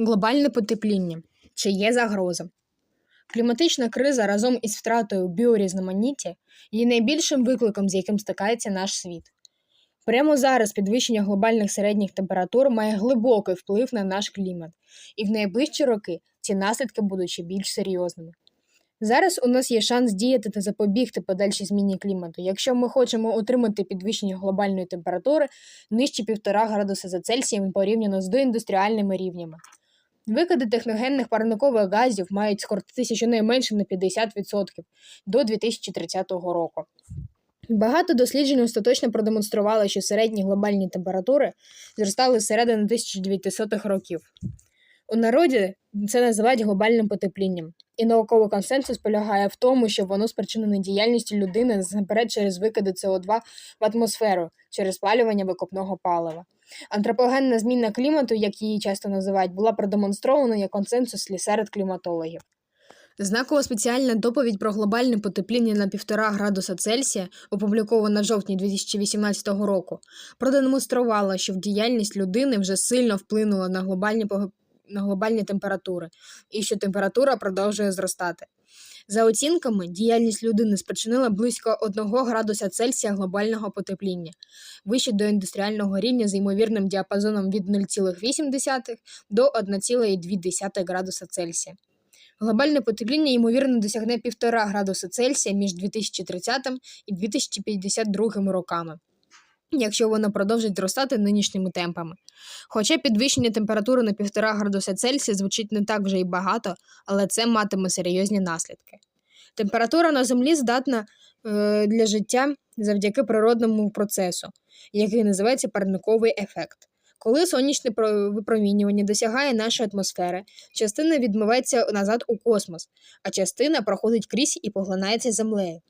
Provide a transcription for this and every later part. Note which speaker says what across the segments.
Speaker 1: Глобальне потепління. Чи є загроза? Кліматична криза разом із втратою біорізноманіття є найбільшим викликом, з яким стикається наш світ. Прямо зараз підвищення глобальних середніх температур має глибокий вплив на наш клімат, і в найближчі роки ці наслідки будуть ще більш серйозними. Зараз у нас є шанс діяти та запобігти подальшій зміні клімату, якщо ми хочемо отримати підвищення глобальної температури нижче 1,5 градуса за Цельсієм порівняно з доіндустріальними рівнями. Викиди техногенних парникових газів мають скоротитися щонайменше на 50% до 2030 року. Багато досліджень остаточно продемонстрували, що середні глобальні температури зростали з середини 1900-х років. У народі це називають глобальним потеплінням, і науковий консенсус полягає в тому, що воно спричинене діяльністю людини насамперед через викиди СО2 в атмосферу через спалювання викопного палива. Антропогенна зміна клімату, як її часто називають, була продемонстрована як консенсус серед кліматологів. Знакова спеціальна доповідь про глобальне потепління на 1,5 градуса Цельсія, опублікована в жовтні 2018 року, продемонструвала, що діяльність людини вже сильно вплинула на глобальні, на глобальні температури і що температура продовжує зростати. За оцінками, діяльність людини спричинила близько 1 градуса Цельсія глобального потепління, вище до індустріального рівня з ймовірним діапазоном від 0,8 до 1,2 градуса Цельсія. Глобальне потепління, ймовірно, досягне 1,5 градуса Цельсія між 2030 і 2052 роками, якщо воно продовжить зростати нинішніми темпами. Хоча підвищення температури на 1,5 градуса Цельсія звучить не так вже й багато, але це матиме серйозні наслідки. Температура на Землі здатна е, для життя завдяки природному процесу, який називається парниковий ефект. Коли сонячне випромінювання досягає нашої атмосфери, частина відмивається назад у космос, а частина проходить крізь і поглинається землею.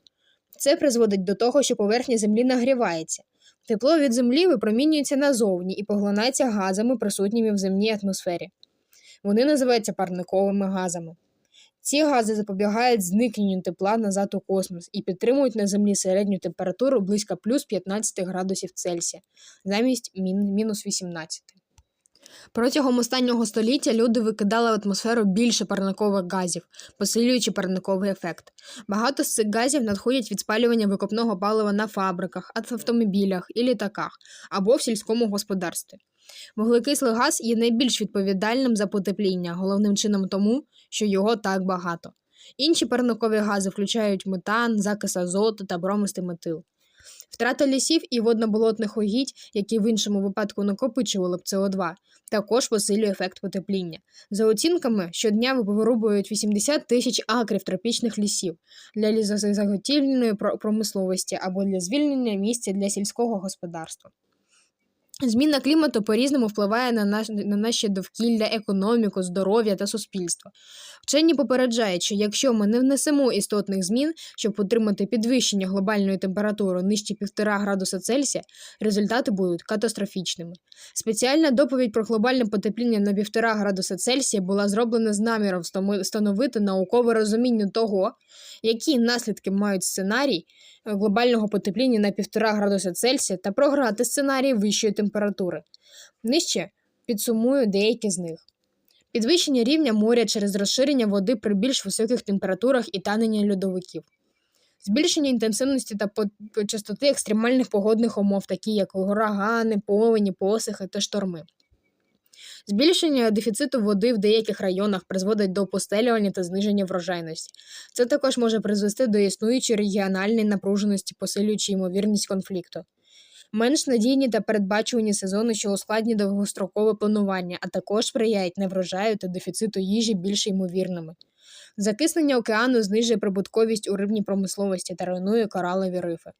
Speaker 1: Це призводить до того, що поверхня Землі нагрівається. Тепло від Землі випромінюється назовні і поглинається газами, присутніми в земній атмосфері. Вони називаються парниковими газами. Ці гази запобігають зникненню тепла назад у космос і підтримують на Землі середню температуру близько плюс 15 градусів Цельсія замість мінус 18. Протягом останнього століття люди викидали в атмосферу більше парникових газів, посилюючи парниковий ефект. Багато з цих газів надходять від спалювання викопного палива на фабриках, автомобілях і літаках або в сільському господарстві. Вуглекислий газ є найбільш відповідальним за потепління, головним чином тому, що його так багато. Інші парникові гази включають метан, закис азоту та бромистий метил. Втрата лісів і водноболотних угідь, які в іншому випадку накопичували б СО2, також посилює ефект потепління. За оцінками, щодня вирубують 80 тисяч акрів тропічних лісів для лісозаготівельної промисловості або для звільнення місця для сільського господарства. Зміна клімату по-різному впливає на, наш, на наші довкілля, економіку, здоров'я та суспільство. Вчені попереджають, що якщо ми не внесемо істотних змін, щоб отримати підвищення глобальної температури нижче 1,5 градуса Цельсія, результати будуть катастрофічними. Спеціальна доповідь про глобальне потепління на 1,5 градуса Цельсія була зроблена з наміром встановити наукове розуміння того, які наслідки мають сценарій е, глобального потепління на 1,5 градуса Цельсія та програти сценарій вищої температури. Нижче підсумую деякі з них. Підвищення рівня моря через розширення води при більш високих температурах і танення льодовиків. Збільшення інтенсивності та частоти екстремальних погодних умов, такі як урагани, повені, посухи та шторми. Збільшення дефіциту води в деяких районах призводить до опустелювання та зниження врожайності. Це також може призвести до існуючої регіональної напруженості, посилюючи ймовірність конфлікту. Менш надійні та передбачувані сезони, що ускладнюють довгострокове планування, а також сприяють неврожаю та дефіциту їжі більш ймовірними. Закиснення океану знижує прибутковість у рибній промисловості та руйнує коралові рифи.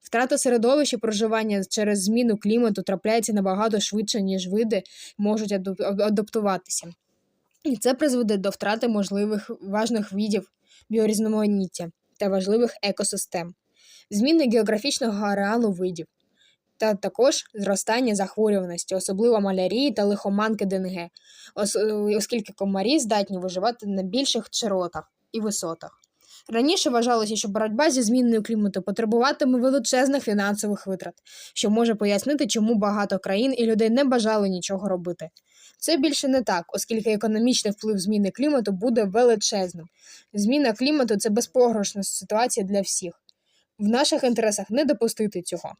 Speaker 1: Втрата середовища проживання через зміну клімату трапляється набагато швидше, ніж види можуть адаптуватися. І це призведе до втрати можливих важних видів біорізноманіття та важливих екосистем, зміни географічного ареалу видів, та також зростання захворюваності, особливо малярії та лихоманки ДНГ, оскільки комарі здатні виживати на більших широтах і висотах. Раніше вважалося, що боротьба зі зміною клімату потребуватиме величезних фінансових витрат, що може пояснити, чому багато країн і людей не бажали нічого робити. Це більше не так, оскільки економічний вплив зміни клімату буде величезним. Зміна клімату це безпограшна ситуація для всіх. В наших інтересах не допустити цього.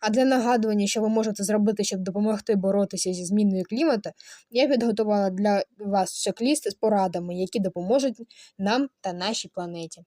Speaker 1: А для нагадування, що ви можете зробити, щоб допомогти боротися зі зміною клімату, я підготувала для вас чек-ліст з порадами, які допоможуть нам та нашій планеті.